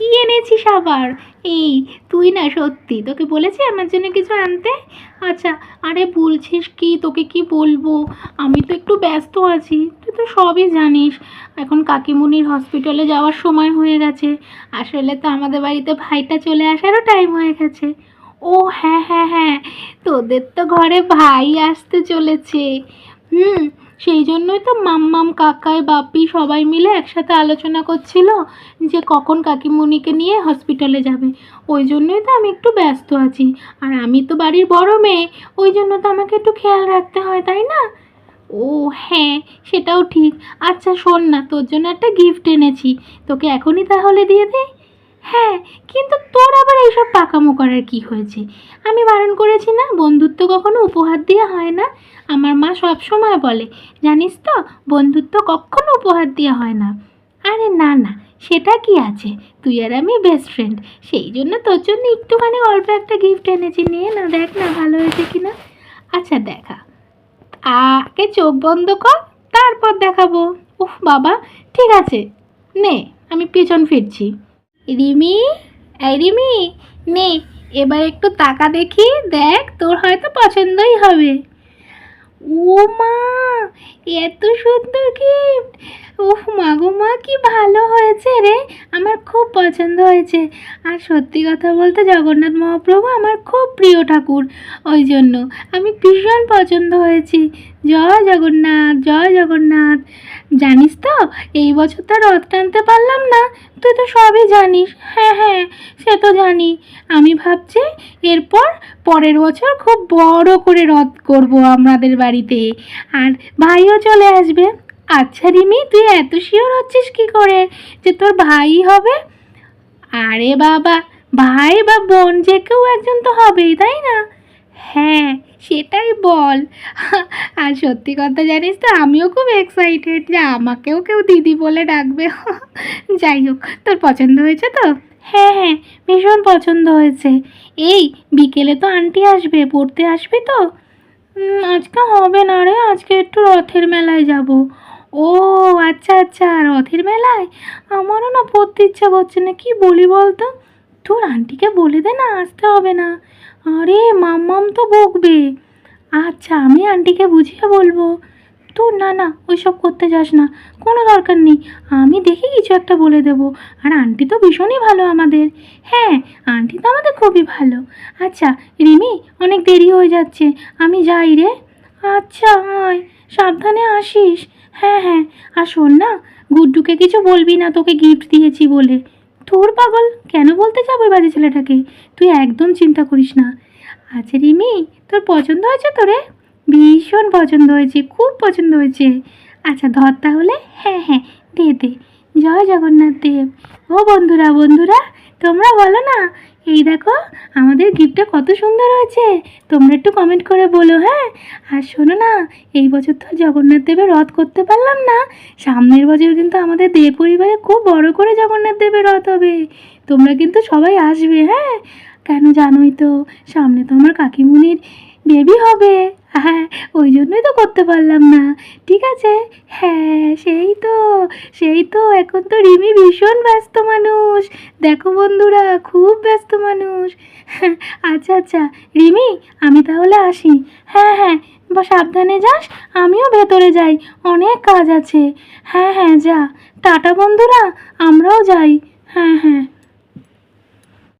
কি এনেছিস আবার? এই, তুই না সত্যি, তোকে বলেছি আমার জন্য কিছু আনতে? আচ্ছা আরে বলছিস কি, তোকে কি বলব? আমি তো একটু ব্যস্ত আছি, তুই তো সবই জানিস। এখন কাকিমুনির হসপিটালে যাওয়ার সময় হয়ে গেছে। আসলে তো আমাদের বাড়িতে ভাইটা চলে আসারও টাইম হয়ে গেছে। ও হ্যাঁ হ্যাঁ হ্যাঁ তোদের তো ঘরে ভাই আসতে চলেছে। হুম সেই জন্যই তো মাম্মাম, কাকাই, বাপি সবাই মিলে একসাথে আলোচনা করছিল যে কখন কাকিমুনিকে নিয়ে হসপিটালে যাবে। ওই জন্যই তো আমি একটু ব্যস্ত আছি। আর আমি তো বাড়ির বড় মেয়ে, ওই জন্য তো আমাকে একটু খেয়াল রাখতে হয়, তাই না? ও হ্যাঁ সেটাও ঠিক। আচ্ছা শোন না, তোর জন্য একটা গিফট এনেছি। তোকে এখনই তাহলে দিয়ে দে। হ্যাঁ কিন্তু তোর আবার এইসব পাকামো করার কি হয়েছে? আমি বারণ করেছি না? বন্ধুত্ব কখনো উপহার দেওয়া হয় না? আমার মা সব সময় বলে, জানিস তো, বন্ধুত্ব কখনো উপহার দেওয়া হয় না? আরে না না, সেটা কি আছে? তুই আর আমি বেস্ট ফ্রেন্ড সেই জন্য তোর জন্য একটুখানি অল্প একটা গিফট এনেছি। নিয়ে না, দেখ না, ভালো হয়েছে কি না? আচ্ছা দেখা। আগে চোখ বন্ধ কর, তারপর দেখাবো। উফ, বাবা, ঠিক আছে। নে, আমি পেছন ফিরছি। রিমি? এই রিমি, নে, এবার একটু তাকা দেখি, দেখ তোর হয়তো পছন্দই হবে। ও মা এত সুন্দর গিফট ওহ মা গো মা, কি ভালো হয়েছে রে, আমার খুব পছন্দ হয়েছে। আর সত্যি কথা বলতে জগন্নাথ মহাপ্রভু আমার খুব প্রিয় ঠাকুর। ওই জন্য আমি ভীষণ পছন্দ হয়েছি। জয় জগন্নাথ জয় জগন্নাথ। জানিস তো, এই বছর তো রথ টানতে পারলাম না, তুই তো সবই জানিস। হ্যাঁ হ্যাঁ সে তো জানি। আমি ভাবছি এরপর পরের বছর খুব বড় করে রথ করব আমাদের বাড়িতে। আর ভাইও চলে আসবে। আচ্ছা রিমি, তুই এত শিওর হচ্ছিস কি করে যে তোর ভাই হবে? আরে বাবা, ভাই বা বোন যে কেউ একজন তো হবেই, তাই না? হ্যাঁ সেটাই বল। আর সত্যি কথা জানিস তো, আমিও খুব এক্সাইটেড যে আমাকেও কেউ দিদি বলে ডাকবে। যাই হোক, তোর পছন্দ হয়েছে তো? হ্যাঁ হ্যাঁ ভীষণ পছন্দ হয়েছে। এই, বিকেলে তো আন্টি আসবে, পড়তে আসবে তো? আজকে হবে না রে, আজকে একটু রথের মেলায় যাব। ও আচ্ছা আচ্ছা রথের মেলায়? আমারও না পড়তে ইচ্ছা করছে না, কি বলি বলতো? তোর আন্টিকে বলে দে না, আসতে হবে না। আরে, মাম্মাম তো বকবে। আচ্ছা আমি আন্টিকে বুঝিয়ে বলব। তোর না না, ওইসব করতে যাস না, কোনো দরকার নেই। আমি দেখি কিছু একটা বলে দেবো। আর আন্টি তো ভীষণই ভালো আমাদের। হ্যাঁ আন্টি তো আমাদের খুবই ভালো। আচ্ছা রিমি, অনেক দেরি হয়ে যাচ্ছে। আমি যাই রে। আচ্ছা আয়, সাবধানে আসিস। হ্যাঁ হ্যাঁ আর শোন না, গুড্ডুকে কিছু বলবি না, তোকে গিফট দিয়েছি বলে। তোর পাগল, কেন বলতে যাব বাজে ছেলেটাকে? তুই একদম চিন্তা করিস না। আচ্ছা রিমি, তোর পছন্দ হয়েছে তোরে? ভীষণ পছন্দ হয়েছে, খুব পছন্দ হয়েছে। আচ্ছা ধর তাহলে। হ্যাঁ হ্যাঁ দে দে। জয় জগন্নাথ দেব। ও বন্ধুরা বন্ধুরা, তোমরা বলো না, এই দেখো, আমাদের গিফটটা কত সুন্দর হয়েছে। তোমরা একটু কমেন্ট করে বলো হ্যাঁ? আর শোনো না, এই বছর তো জগন্নাথ দেবের রথ করতে পারলাম না। সামনের বছর কিন্তু আমাদের দেব পরিবারে খুব বড় করে জগন্নাথ দেবের রথ হবে। তোমরা কিন্তু সবাই আসবে হ্যাঁ? কেন জানোই তো, সামনে তো আমার কাকিমুনির বেবি হবে। হ্যাঁ ওই জন্যই তো করতে পারলাম না। ঠিক আছে? হ্যাঁ সেই তো সেই তো এখন তো রিমি ভীষণ ব্যস্ত মানুষ। দেখো বন্ধুরা খুব ব্যস্ত মানুষ। হ্যাঁ, আচ্ছা আচ্ছা রিমি আমি তাহলে আসি। হ্যাঁ হ্যাঁ বা সাবধানে যাস আমিও ভেতরে যাই অনেক কাজ আছে। হ্যাঁ হ্যাঁ যা। টাটা বন্ধুরা আমরাও যাই।